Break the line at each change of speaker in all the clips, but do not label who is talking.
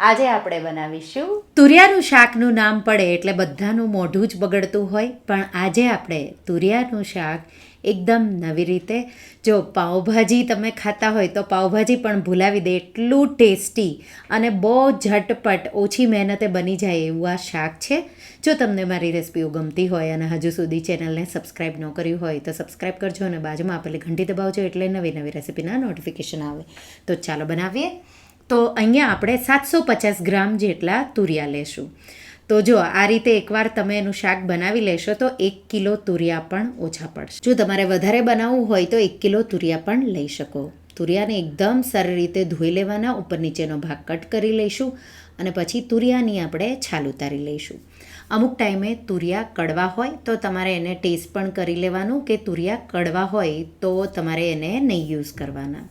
આજે આપણે બનાવીશું
તુરિયાનું શાકનું નામ પડે એટલે બધાનું મોઢું જ બગડતું હોય, પણ આજે આપણે તુરિયાનું શાક એકદમ નવી રીતે, જો પાઉંભાજી તમે ખાતા હોય તો પાઉંભાજી પણ ભૂલાવી દે, એટલું ટેસ્ટી અને બહુ ઝટપટ ઓછી મહેનતે બની જાય એવું આ શાક છે. જો તમને મારી રેસીપીઓ ગમતી હોય અને હજુ સુધી ચેનલને સબસ્ક્રાઈબ ન કર્યું હોય તો સબસ્ક્રાઈબ કરજો અને બાજુમાં આપેલી ઘંટી દબાવજો એટલે નવી નવી રેસીપીના નોટિફિકેશન આવે. તો ચાલો બનાવીએ. તો અહીંયા આપણે સાતસો પચાસ ગ્રામ જેટલા તુરિયા લેશું. તો જો આ રીતે એકવાર તમે એનું શાક બનાવી લેશો તો એક કિલો તુરિયા પણ ઓછા પડશે. જો તમારે વધારે બનાવવું હોય તો એક કિલો તુરિયા પણ લઈ શકો. તુરિયાને એકદમ સારી રીતે ધોઈ લેવાના, ઉપર નીચેનો ભાગ કટ કરી લઈશું અને પછી તુરિયાની આપણે છાલ ઉતારી લઈશું. અમુક ટાઈમે તુરિયા કડવા હોય તો તમારે એને ટેસ્ટ પણ કરી લેવાનું કે તુરિયા કડવા હોય તો તમારે એને નહીં યુઝ કરવાના.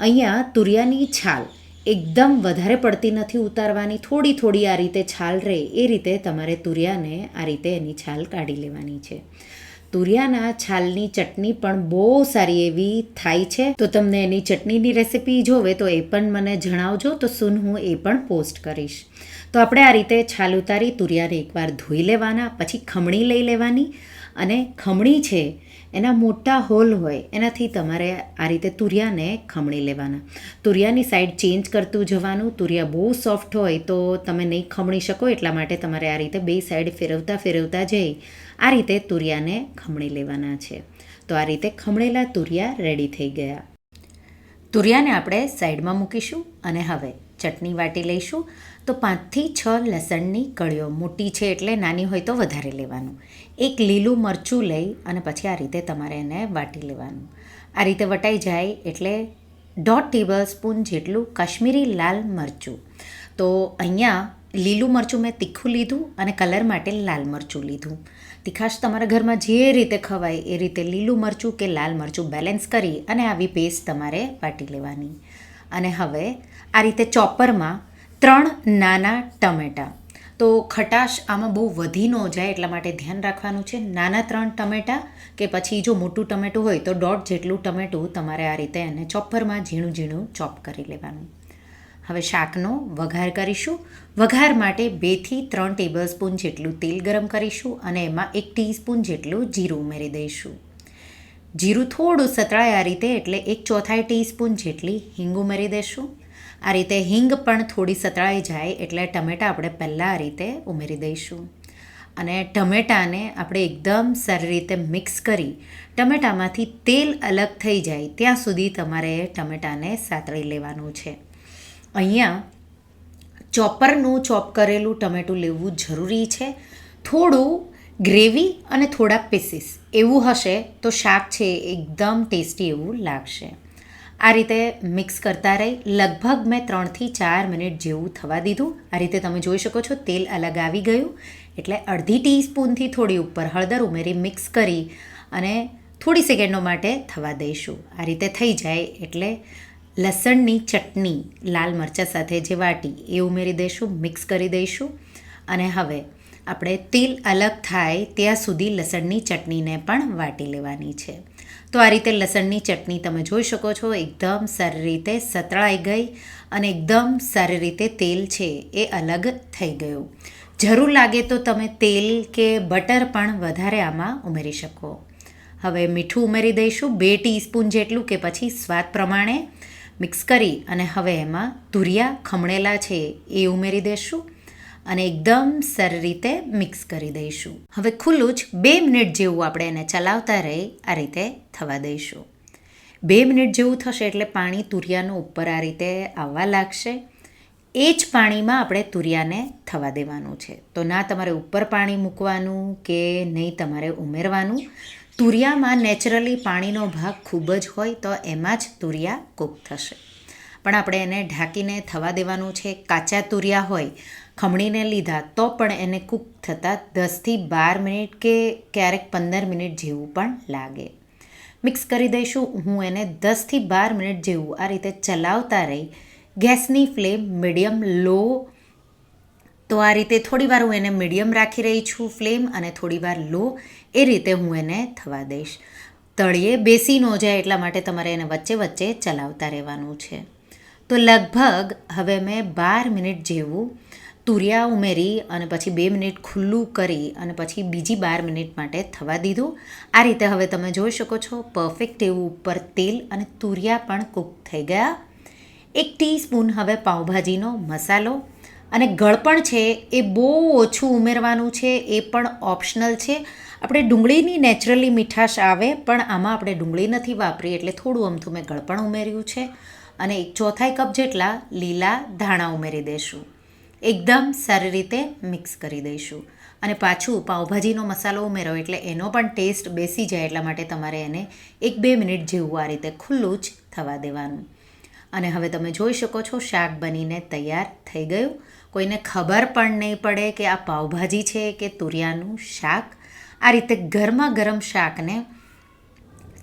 અહીંયા તુરિયાની છાલ એકદમ વધારે પડતી નથી ઉતારવાની. થોડી થોડી આ રીતે છાલ રહે એ રીતે તમારે તુરિયાને આ રીતે એની છાલ કાઢી લેવાની છે. તુરિયાના છાલની ચટણી પણ બહુ સારી એવી થાય છે. તો તમને એની ચટણીની રેસિપી જોવે તો એ પણ મને જણાવજો. તો સુન હું એ પણ પોસ્ટ કરીશ. તો આપણે આ રીતે છાલ ઉતારી, તુરિયાને એકવાર ધોઈ લેવાના, પછી ખમણી લઈ લેવાની. અને ખમણી છે, એના મોટા હોલ હોય, એનાથી તમારે આ રીતે તુરિયાને ખમણી લેવાના. તુરિયાની સાઈડ ચેન્જ કરતું જવાનું. તુરિયા બહુ સોફ્ટ હોય તો તમે નહીં ખમણી શકો, એટલા માટે તમારે આ રીતે બે સાઈડ ફેરવતા ફેરવતા જઈ આ રીતે તુરિયાને ખમણી લેવાના છે. તો આ રીતે ખમણેલા તુરિયા રેડી થઈ ગયા. તુરિયાને આપણે સાઈડમાં મૂકીશું અને હવે ચટણી વાટી લઈશું. તો પાંચથી છ લસણની કળીઓ. મોટી છે એટલે નાની હોય તો વધારે લેવાનું. એક લીલું મરચું લઈ અને પછી આ રીતે તમારે એને વાટી લેવાનું. આ રીતે વટાઈ જાય એટલે દોઢ ટેબલ સ્પૂન જેટલું કાશ્મીરી લાલ મરચું. તો અહીંયા લીલું મરચું મેં તીખું લીધું અને કલર માટે લાલ મરચું લીધું. તીખાશ તમારા ઘરમાં જે રીતે ખવાય એ રીતે લીલું મરચું કે લાલ મરચું બેલેન્સ કરી અને આવી પેસ્ટ તમારે વાટી લેવાની. અને હવે આ રીતે ચોપરમાં ત્રણ નાના ટમેટાં. તો ખટાશ આમાં બહુ વધી ન જાય એટલા માટે ધ્યાન રાખવાનું છે નાના ત્રણ ટમેટાં કે પછી જો મોટું ટમેટું હોય તો દોઢ જેટલું ટમેટું તમારે આ રીતે એને ચોપરમાં ઝીણું ઝીણું ચોપ કરી લેવાનું. હવે શાકનો વઘાર કરીશું. વઘાર માટે બેથી ત્રણ ટેબલ સ્પૂન જેટલું તેલ ગરમ કરીશું અને એમાં એક ટીસ્પૂન જેટલું જીરું ઉમેરી દઈશું. જીરું થોડું સતળાય આ રીતે એટલે એક ચોથાઈ ટીસ્પૂન જેટલી હિંગ ઉમેરી દઈશું. આ રીતે હિંગ પણ થોડી સતળાઈ જાય એટલે ટમેટાં આપણે પહેલાં આ રીતે ઉમેરી દઈશું. અને ટમેટાને આપણે એકદમ સારી રીતે મિક્સ કરી ટમેટામાંથી તેલ અલગ થઈ જાય ત્યાં સુધી તમારે ટમેટાને સાતળી લેવાનું છે. અહીંયા ચોપરનું ચોપ કરેલું ટમેટું લેવું જરૂરી છે. થોડું ગ્રેવી અને થોડાક પીસીસ. એવું હશે તો શાક છે એકદમ ટેસ્ટી એવું લાગશે. આ રીતે મિક્સ કરતા રહી. લગભગ મેં ત્રણથી ચાર મિનિટ જેવું થવા દીધું. આ રીતે તમે જોઈ શકો છો તેલ અલગ આવી ગયું. એટલે અડધી ટીસ્પૂનથી થોડી ઉપર હળદર ઉમેરી મિક્સ કરી અને થોડી સેકન્ડો માટે થવા દઈશું. આ રીતે થઈ જાય એટલે લસણની ચટણી, લાલ મરચાં સાથે જે વાટી, એ ઉમેરી દઈશું, મિક્સ કરી દઈશું. અને હવે આપણે તેલ અલગ થાય ત્યાં સુધી લસણની ચટણીને પણ વાટી લેવાની છે. તો આ રીતે લસણની ચટણી તમે જોઈ શકો છો. એકદમ સારી રીતે સતળાઈ ગઈ અને એકદમ સારી રીતે તેલ છે એ અલગ થઈ ગયું. જરૂર લાગે તો તમે તેલ કે બટર પણ વધારે આમાં ઉમેરી શકો. હવે મીઠું ઉમેરી દઈશું બે ટીસ્પૂન જેટલું કે પછી સ્વાદ પ્રમાણે મિક્સ કરી અને હવે એમાં તુરિયા ખમણેલા છે એ ઉમેરી દઈશું અને એકદમ સારી રીતે મિક્સ કરી દઈશું. હવે ખુલ્લું જ બે મિનિટ જેવું આપણે એને ચલાવતા રહી આ રીતે થવા દઈશું. બે મિનિટ જેવું થશે એટલે પાણી તુરિયાનું ઉપર આ રીતે આવવા લાગશે. એ જ પાણીમાં આપણે તુરિયાને થવા દેવાનું છે. તો ના તમારે ઉપર પાણી મૂકવાનું કે નહીં તમારે ઉમેરવાનું. તુરિયામાં નેચરલી પાણીનો ભાગ ખૂબ જ હોય તો એમાં જ તુરિયા કૂક થશે. પણ આપણે એને ઢાંકીને થવા દેવાનું છે. કાચા તુરિયા હોય, ખમણીને લીધા, તો પણ એને કૂક થતાં દસથી બાર મિનિટ કે ક્યારેક પંદર મિનિટ જેવું પણ લાગે. મિક્સ કરી દઈશું. હું એને દસથી બાર મિનિટ જેવું આ રીતે ચલાવતા રહી. ગેસની ફ્લેમ મીડિયમ લો. તો આ રીતે થોડીવાર હું એને મીડિયમ રાખી રહી છું ફ્લેમ અને થોડીવાર લો. એ રીતે હું એને થવા દઈશ. તળિયે બેસી ન જાય એટલા માટે તમારે એને વચ્ચે વચ્ચે ચલાવતા રહેવાનું છે. તો લગભગ હવે મેં બાર મિનિટ જેવું તુરિયા ઉમેરી અને પછી બે મિનિટ ખુલ્લું કરી અને પછી બીજી બાર મિનિટ માટે થવા દીધું. આ રીતે હવે તમે જોઈ શકો છો પરફેક્ટ એવું ઉપર તેલ અને તુરિયા પણ કૂક થઈ ગયા. એક ટીસ્પૂન હવે પાઉંભાજીનો મસાલો અને ગળપણ છે, એ બહુ ઓછું ઉમેરવાનું છે, એ પણ ઓપ્શનલ છે. આપણે ડુંગળીની નેચરલી મીઠાશ આવે, પણ આમાં આપણે ડુંગળી નથી વાપરી, એટલે થોડું અમથું મેં ગળપણ ઉમેર્યું છે. અને એક ચોથાઈ કપ જેટલા લીલા ધાણા ઉમેરી દઈશું. એકદમ સારી રીતે મિક્સ કરી દઈશું. અને પાછું પાઉંભાજીનો મસાલો ઉમેરો એટલે એનો પણ ટેસ્ટ બેસી જાય એટલા માટે તમારે એને એક બે મિનિટ જેવું આ રીતે ખુલ્લું જ થવા દેવાનું. અને હવે તમે જોઈ શકો છો શાક બનીને તૈયાર થઈ ગયું. કોઈને ખબર પણ નહીં પડે કે આ પાવભાજી છે કે તુરિયાનું શાક. આ રીતે ગરમા ગરમ શાકને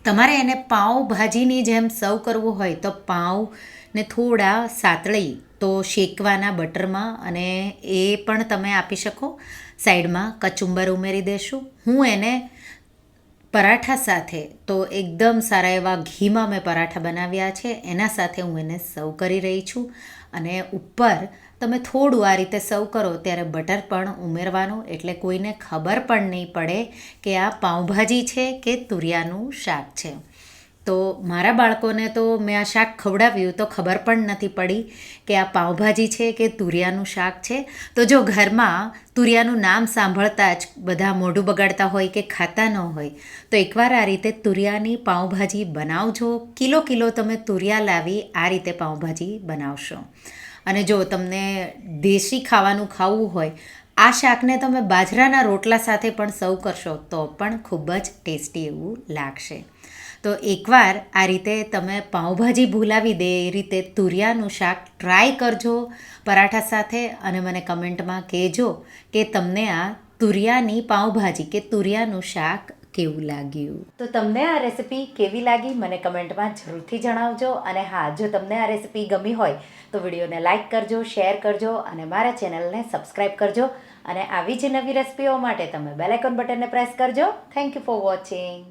તમારે એને પાઉંભાજીની જેમ સર્વ કરવું હોય તો પાઉંને થોડા સાતળી તો શેકવાના બટરમાં અને એ પણ તમે આપી શકો. સાઈડમાં કચુંબર ઉમેરી દેશું. હું એને પરાઠા સાથે તો એકદમ સારા એવા ઘીમાં મેં પરાઠા બનાવ્યા છે. એના સાથે હું એને સર્વ કરી રહી છું. અને ઉપર તમે થોડું આ રીતે સર્વ કરો ત્યારે બટર પણ ઉમેરવાનું. એટલે કોઈને ખબર પણ નહીં પડે કે આ પાઉંભાજી છે કે તુરિયાનું શાક છે. તો મારા બાળકોને તો મેં આ શાક ખવડાવ્યું તો ખબર પણ નથી પડી કે આ પાઉંભાજી છે કે તુરિયાનું શાક છે. તો જો ઘરમાં તુરિયાનું નામ સાંભળતા જ બધા મોઢું બગાડતા હોય કે ખાતા ન હોય, તો એકવાર આ રીતે તુરિયાની પાઉંભાજી બનાવજો. કિલો કિલો તમે તુરિયા લાવી આ રીતે પાઉંભાજી બનાવશો. અને જો તમને દેશી ખાવાનું ખાવું હોય, આ શાકને તમે બાજરાના રોટલા સાથે પણ સર્વ કરશો તો પણ ખૂબ જ ટેસ્ટી એવું લાગશે. તો એકવાર આ રીતે તમે પાઉંભાજી ભૂલાવી દે, એ રીતે તુરિયાનું શાક ટ્રાય કરજો, પરાઠા સાથે અને મને કમેન્ટમાં કહેજો કે તમને આ તુરિયાની પાઉંભાજી કે તુરિયાનું શાક કેવું લાગ્યું.
તો તમને આ રેસિપી કેવી લાગી મને કમેન્ટમાં જરૂરથી જણાવજો અને હા, જો તમને આ રેસિપી ગમી હોય તો વિડીયોને લાઇક કરજો, શેર કરજો અને મારા ચેનલને સબસ્ક્રાઈબ કરજો અને આવી જ નવી રેસિપીઓ માટે તમે બેલ આઇકોન બટનને પ્રેસ કરજો. Thank you for watching